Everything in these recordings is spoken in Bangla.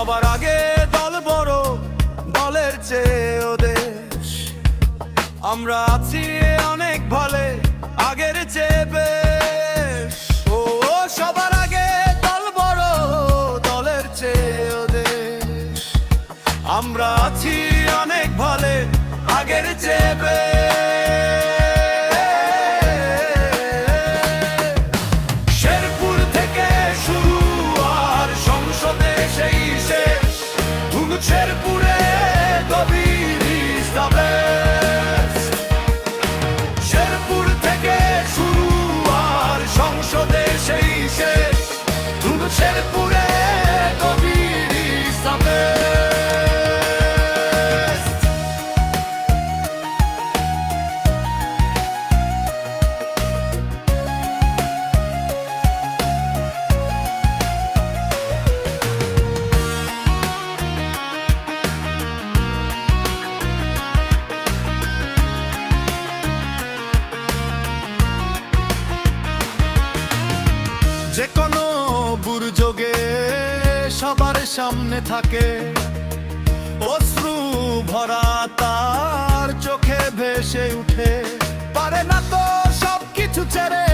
সবার আগে দল বড়, দলের চেয়েও দেশ আমরা আছি অনেক ভালে, আগের চেয়ে বেশ। ও সবার আগে দল বড়, দলের চেয়েও দেশ আমরা আছি অনেক ভালে, আগের চেয়ে বেশ। যে কোনো বুর্যোগে সবার সামনে থাকে। অশ্রু ভরা তার চোখে ভেসে উঠে। পারে না তো সব কিছু ছেড়ে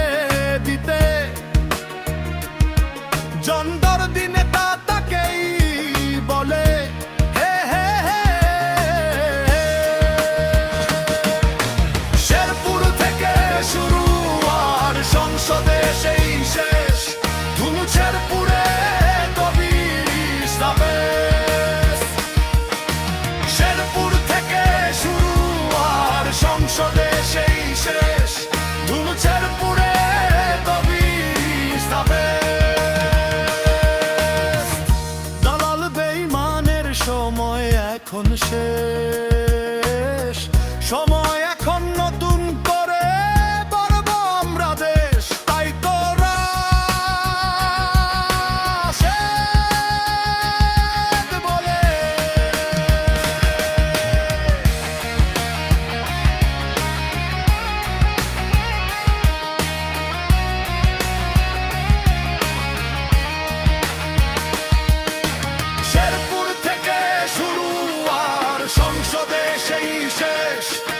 সময় এখন শেষ। সময় এখন bitch.